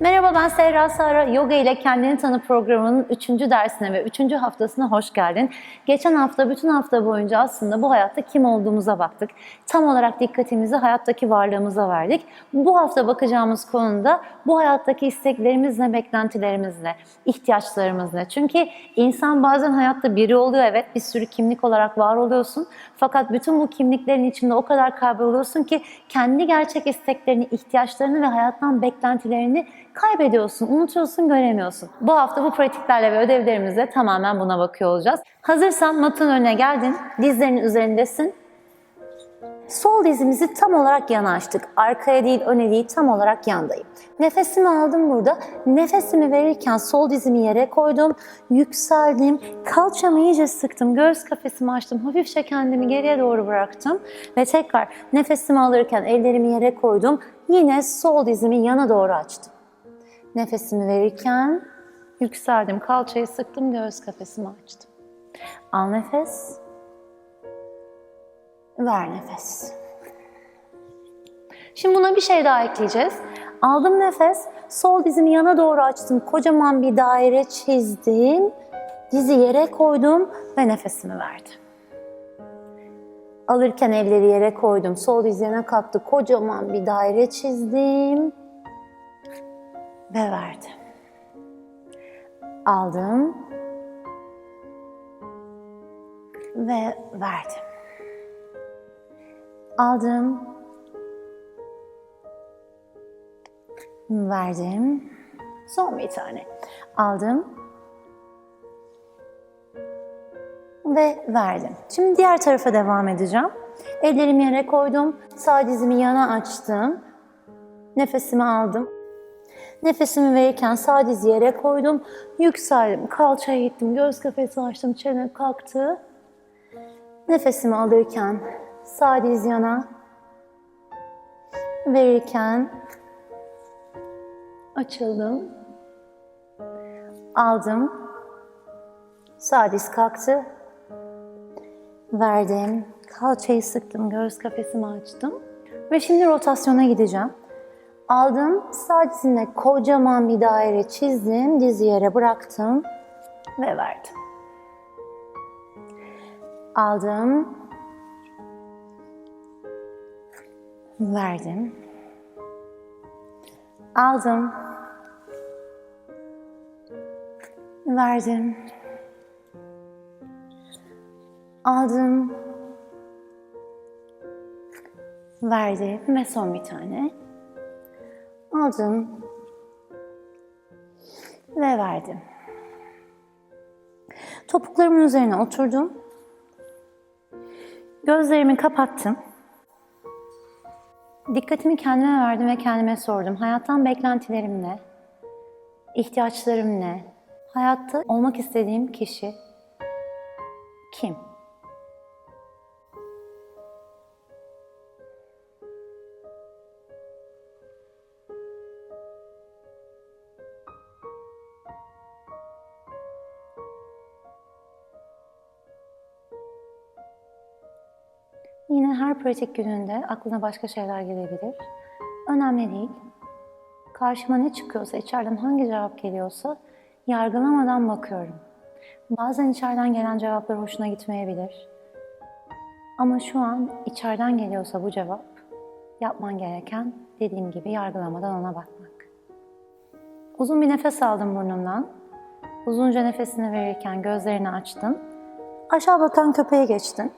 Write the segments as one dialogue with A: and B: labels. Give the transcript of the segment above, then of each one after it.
A: Merhaba ben Serra Sara. Yoga ile Kendini Tanı programının 3. dersine ve 3. haftasına hoş geldin. Geçen hafta bütün hafta boyunca aslında bu hayatta kim olduğumuza baktık. Tam olarak dikkatimizi hayattaki varlığımıza verdik. Bu hafta bakacağımız konuda bu hayattaki isteklerimizle, beklentilerimizle, ihtiyaçlarımızla. Çünkü insan bazen hayatta biri oluyor evet bir sürü kimlik olarak var oluyorsun. Fakat bütün bu kimliklerin içinde o kadar kayboluyorsun ki kendi gerçek isteklerini, ihtiyaçlarını ve hayattan beklentilerini kaybediyorsun, unutuyorsun, göremiyorsun. Bu hafta bu pratiklerle ve ödevlerimizle tamamen buna bakıyor olacağız. Hazırsan matın önüne geldin, dizlerinin üzerindesin. Sol dizimizi tam olarak yana açtık. Arkaya değil, öne değil, tam olarak yandayım. Nefesimi aldım burada. Nefesimi verirken sol dizimi yere koydum. Yükseldim. Kalçamı iyice sıktım. Göğüs kafesimi açtım. Hafifçe kendimi geriye doğru bıraktım. Ve tekrar nefesimi alırken ellerimi yere koydum. Yine sol dizimi yana doğru açtım. Nefesimi verirken yükseldim. Kalçayı sıktım. Göğüs kafesimi açtım. Al nefes. Ver nefes. Şimdi buna bir şey daha ekleyeceğiz. Aldım nefes, sol dizimi yana doğru açtım. Kocaman bir daire çizdim. Dizi yere koydum ve nefesimi verdim. Alırken elleri yere koydum. Sol diz yana kalktı. Kocaman bir daire çizdim ve verdim. Aldım ve verdim. Aldım. Verdim. Son bir tane. Aldım. Ve verdim. Şimdi diğer tarafa devam edeceğim. Ellerimi yere koydum. Sağ dizimi yana açtım. Nefesimi aldım. Nefesimi verirken sağ dizi yere koydum. Yükseldim. Kalçaya gittim. Göz kafesi açtım. Çene kalktı. Nefesimi alırken sağ diz yana verirken açıldım. Aldım. Sağ diz kalktı. Verdim. Kalçayı sıktım. Göğüs kafesimi açtım. Ve şimdi rotasyona gideceğim. Aldım. Dizimle kocaman bir daire çizdim. Dizi yere bıraktım. Ve verdim. Aldım. Verdim. Aldım. Verdim. Aldım. Verdim ve son bir tane. Aldım. Ve verdim. Topuklarımın üzerine oturdum. Gözlerimi kapattım. Dikkatimi kendime verdim ve kendime sordum. Hayattan beklentilerim ne? İhtiyaçlarım ne? Hayatta olmak istediğim kişi kim? Yine her pratik gününde aklına başka şeyler gelebilir. Önemli değil. Karşıma ne çıkıyorsa, içeriden hangi cevap geliyorsa yargılamadan bakıyorum. Bazen içeriden gelen cevaplar hoşuna gitmeyebilir. Ama şu an içeriden geliyorsa bu cevap, yapman gereken dediğim gibi yargılamadan ona bakmak. Uzun bir nefes aldım burnumdan. Uzunca nefesini verirken gözlerini açtın. Aşağı bakan köpeğe geçtin.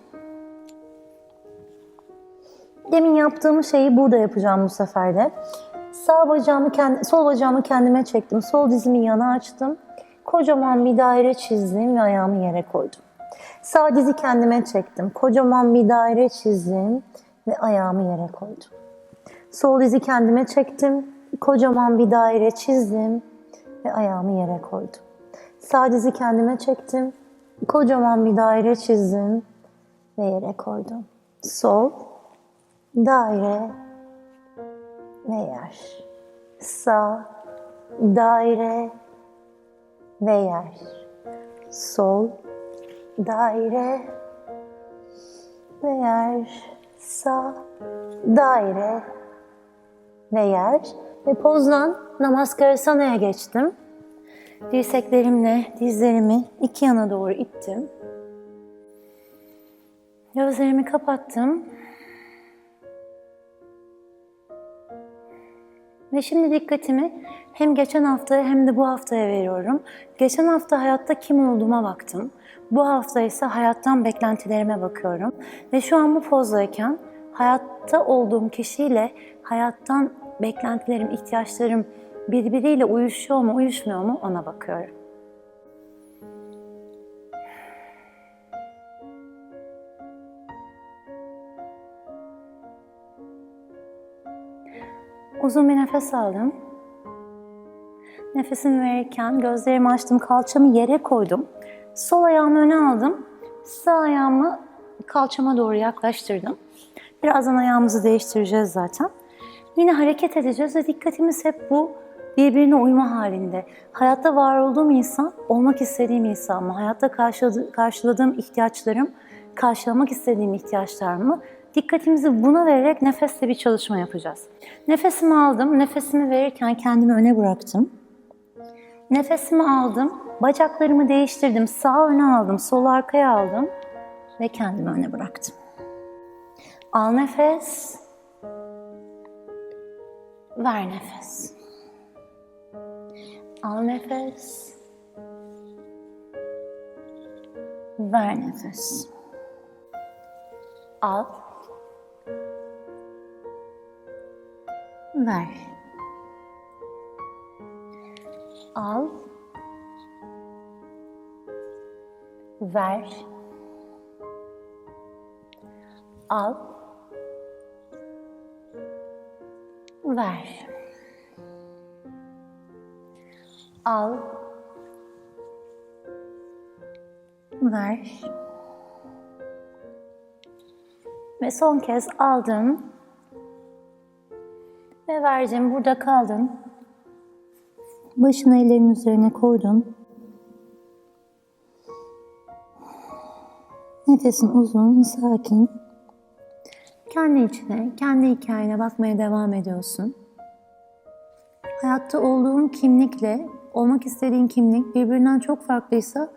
A: Demin yaptığım şeyi burada yapacağım bu sefer de. Sağ bacağımı, kendi, sol bacağımı kendime çektim. Sol dizimi yana açtım. Kocaman bir daire çizdim ve ayağımı yere koydum. Sağ dizi kendime çektim. Kocaman bir daire çizdim ve ayağımı yere koydum. Sol dizi kendime çektim. Kocaman bir daire çizdim ve ayağımı yere koydum. Sağ dizi kendime çektim. Kocaman bir daire çizdim ve yere koydum. Sol, daire ve yer. Sağ, daire ve yer. Sol, daire ve yer. Sağ, daire ve yer. Ve pozdan Namaskarasana'a geçtim. Dirseklerimle dizlerimi iki yana doğru ittim. Gözlerimi kapattım. Ve şimdi dikkatimi hem geçen haftaya hem de bu haftaya veriyorum. Geçen hafta hayatta kim olduğuma baktım. Bu hafta ise hayattan beklentilerime bakıyorum. Ve şu an bu pozdayken hayatta olduğum kişiyle hayattan beklentilerim, ihtiyaçlarım birbiriyle uyuşuyor mu, uyuşmuyor mu ona bakıyorum. Uzun bir nefes aldım. Nefesimi verirken gözlerimi açtım, kalçamı yere koydum. Sol ayağımı öne aldım. Sağ ayağımı kalçama doğru yaklaştırdım. Birazdan ayağımızı değiştireceğiz zaten. Yine hareket edeceğiz ve dikkatimiz hep bu birbirine uyma halinde. Hayatta var olduğum insan, olmak istediğim insan mı? Hayatta karşıladı- karşıladığım ihtiyaçlarım, karşılamak istediğim ihtiyaçlar mı? Dikkatimizi buna vererek nefesle bir çalışma yapacağız. Nefesimi aldım, nefesimi verirken kendimi öne bıraktım. Nefesimi aldım, bacaklarımı değiştirdim, sağ öne aldım, sol arkaya aldım ve kendimi öne bıraktım. Al nefes, ver nefes. Al nefes, ver nefes. Al, ver. Al, ver. Al, ver. Al, ver. Ve son kez aldın ve verdin. Burada kaldın. Başını ellerin üzerine koydun. Nefesin uzun, sakin. Kendi içine, kendi hikayene bakmaya devam ediyorsun. Hayatta olduğun kimlikle olmak istediğin kimlik birbirinden çok farklıysa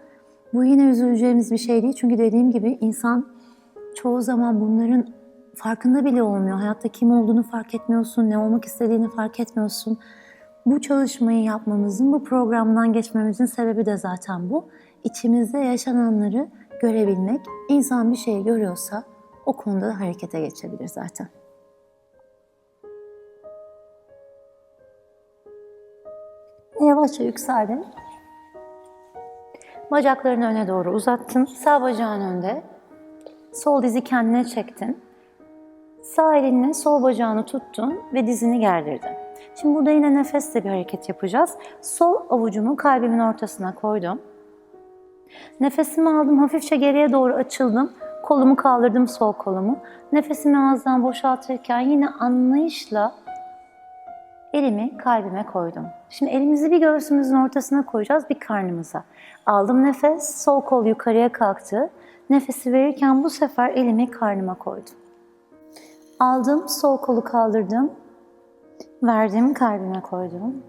A: bu yine üzüleceğimiz bir şey değil. Çünkü dediğim gibi insan çoğu zaman bunların farkında bile olmuyor. Hayatta kim olduğunu fark etmiyorsun, ne olmak istediğini fark etmiyorsun. Bu çalışmayı yapmamızın, bu programdan geçmemizin sebebi de zaten bu. İçimizde yaşananları görebilmek. İnsan bir şey görüyorsa o konuda da harekete geçebilir zaten. Yavaşça yükseldin. Bacaklarını öne doğru uzattın. Sağ bacağın önde. Sol dizi kendine çektin. Sağ elinle sol bacağını tuttun ve dizini gerdirdin. Şimdi burada yine nefesle bir hareket yapacağız. Sol avucumu kalbimin ortasına koydum. Nefesimi aldım, hafifçe geriye doğru açıldım. Kolumu kaldırdım, sol kolumu. Nefesimi ağızdan boşaltırken yine anlayışla elimi kalbime koydum. Şimdi elimizi bir göğsümüzün ortasına koyacağız, bir karnımıza. Aldım nefes, sol kol yukarıya kalktı. Nefesi verirken bu sefer elimi karnıma koydum. Aldım, sol kolu kaldırdım. Verdim, kalbime koydum.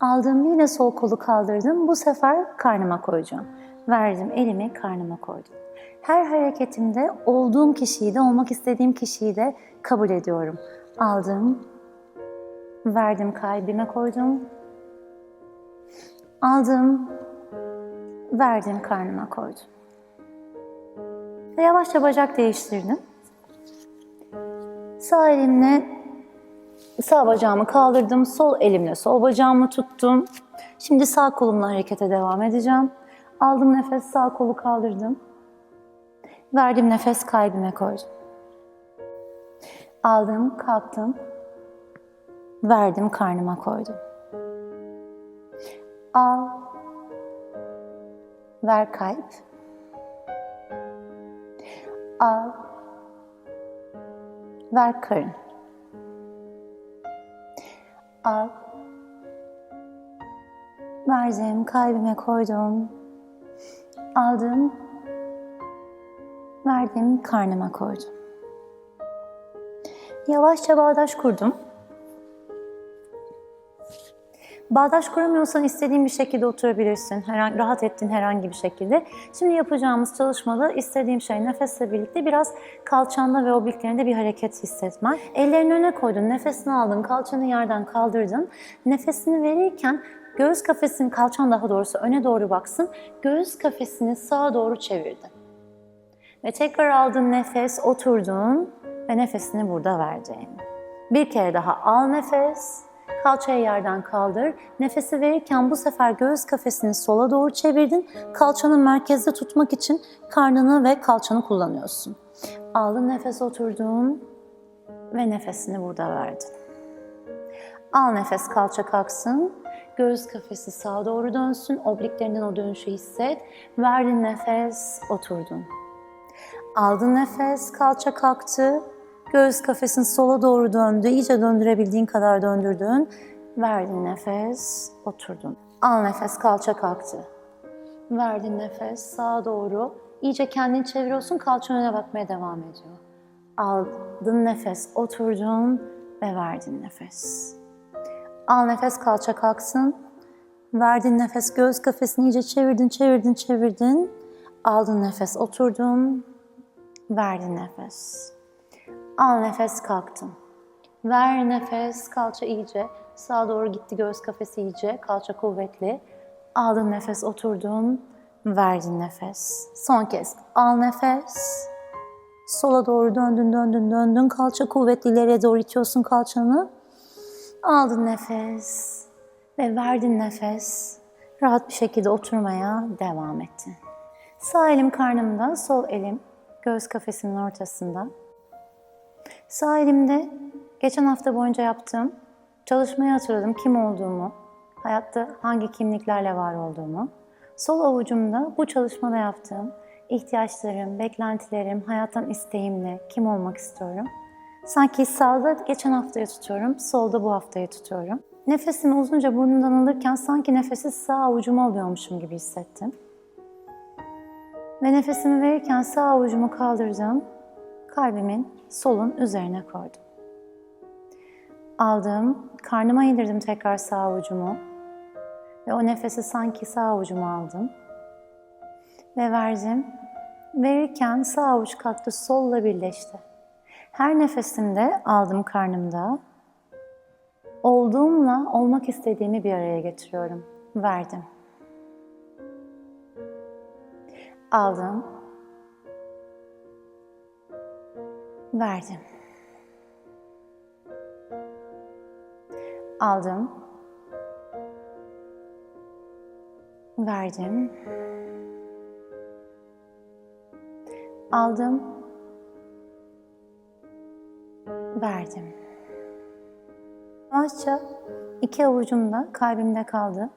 A: Aldım, yine sol kolu kaldırdım. Bu sefer karnıma koyacağım. Verdim, elimi karnıma koydum. Her hareketimde olduğum kişiyi de, olmak istediğim kişiyi de kabul ediyorum. Aldım, verdim, kalbime koydum. Aldım, verdim, karnıma koydum. Ve yavaşça bacak değiştirdim. Sağ elimle sağ bacağımı kaldırdım, sol elimle sol bacağımı tuttum. Şimdi sağ kolumla harekete devam edeceğim. Aldım nefes, sağ kolu kaldırdım. Verdim nefes, kalbime koydum. Aldım, kalktım. Verdim, karnıma koydum. Al, ver kalp. Al, ver karın. Al, verdim, kalbime koydum. Aldım, verdim, karnıma koydum. Yavaşça bağdaş kurdum. Bağdaş kuramıyorsan istediğin bir şekilde oturabilirsin. Herhangi, rahat ettiğin herhangi bir şekilde. Şimdi yapacağımız çalışmada istediğim şey nefesle birlikte biraz kalçanda ve obliklerinde bir hareket hissetmen. Ellerini öne koydun, nefesini aldın, kalçanı yerden kaldırdın. Nefesini verirken göğüs kafesini, kalçan daha doğrusu öne doğru baksın. Göğüs kafesini sağa doğru çevirdin. Ve tekrar aldın nefes, oturdun ve nefesini burada verdin. Bir kere daha al nefes, kalçayı yerden kaldır. Nefesi verirken bu sefer göğüs kafesini sola doğru çevirdin. Kalçanı merkezde tutmak için karnını ve kalçanı kullanıyorsun. Aldın nefes oturdun ve nefesini burada verdin. Al nefes kalça kalksın. Göğüs kafesi sağa doğru dönsün. Obliklerinden o dönüşü hisset. Verdin nefes, oturdun. Aldın nefes, kalça kalktı. Göğüs kafesin sola doğru döndü. İyice döndürebildiğin kadar döndürdün. Verdin nefes, oturdun. Al nefes, kalça kalktı. Verdin nefes, sağa doğru. İyice kendini çeviriyorsun, kalça öne bakmaya devam ediyor. Aldın nefes, oturdun ve verdin nefes. Al nefes, kalça kalksın. Verdin nefes, göğüs kafesini iyice çevirdin, çevirdin, çevirdin. Aldın nefes, oturdun. Verdin nefes. Al nefes kalktın. Ver nefes kalça iyice. Sağa doğru gitti göğüs kafesi iyice. Kalça kuvvetli. Aldın nefes oturdun. Verdin nefes. Son kez al nefes. Sola doğru döndün döndün döndün. Kalça kuvvetli ileriye doğru itiyorsun kalçanı. Aldın nefes. Ve verdin nefes. Rahat bir şekilde oturmaya devam ettin. Sağ elim karnımda, sol elim göğüs kafesinin ortasında. Sağ elimde geçen hafta boyunca yaptığım çalışmayı hatırladım. Kim olduğumu, hayatta hangi kimliklerle var olduğumu. Sol avucumda bu çalışmada yaptığım ihtiyaçlarım, beklentilerim, hayattan isteğimle kim olmak istiyorum. Sanki sağda geçen haftayı tutuyorum, solda bu haftayı tutuyorum. Nefesimi uzunca burnumdan alırken sanki nefesi sağ avucuma alıyormuşum gibi hissettim. Ve nefesimi verirken sağ avucumu kaldırdım, kalbimin solun üzerine koydum. Aldım, karnıma indirdim tekrar sağ avucumu ve o nefesi sanki sağ avucuma aldım ve verdim. Verirken sağ avuç kalktı, solla birleşti. Her nefesimde aldım karnımda, olduğumla olmak istediğimi bir araya getiriyorum. Verdim. Aldım. Verdim. Aldım. Verdim. Aldım. Verdim. Yavaşça iki avucum da kalbimde kaldı.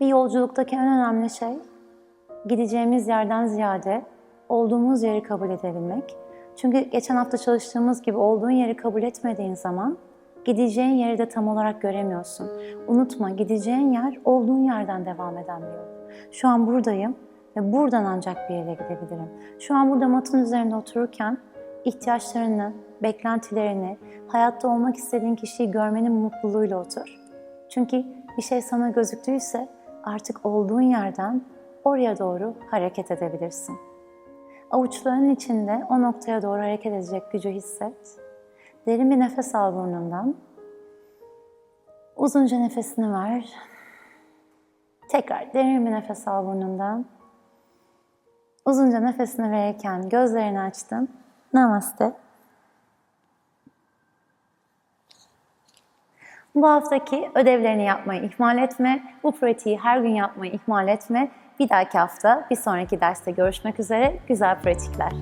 A: Bir yolculuktaki en önemli şey gideceğimiz yerden ziyade olduğumuz yeri kabul edebilmek. Çünkü geçen hafta çalıştığımız gibi olduğun yeri kabul etmediğin zaman gideceğin yeri de tam olarak göremiyorsun. Unutma gideceğin yer olduğun yerden devam eden bir yol. Şu an buradayım ve buradan ancak bir yere gidebilirim. Şu an burada matın üzerinde otururken ihtiyaçlarını, beklentilerini, hayatta olmak istediğin kişiyi görmenin mutluluğuyla otur. Çünkü bir şey sana gözüktüyse artık olduğun yerden oraya doğru hareket edebilirsin. Avuçların içinde o noktaya doğru hareket edecek gücü hisset. Derin bir nefes al burnundan. Uzunca nefesini ver. Tekrar derin bir nefes al burnundan. Uzunca nefesini verirken gözlerini açtın. Namaste. Bu haftaki ödevlerini yapmayı ihmal etme. Bu pratiği her gün yapmayı ihmal etme. Bir dahaki hafta, bir sonraki derste görüşmek üzere. Güzel pratikler.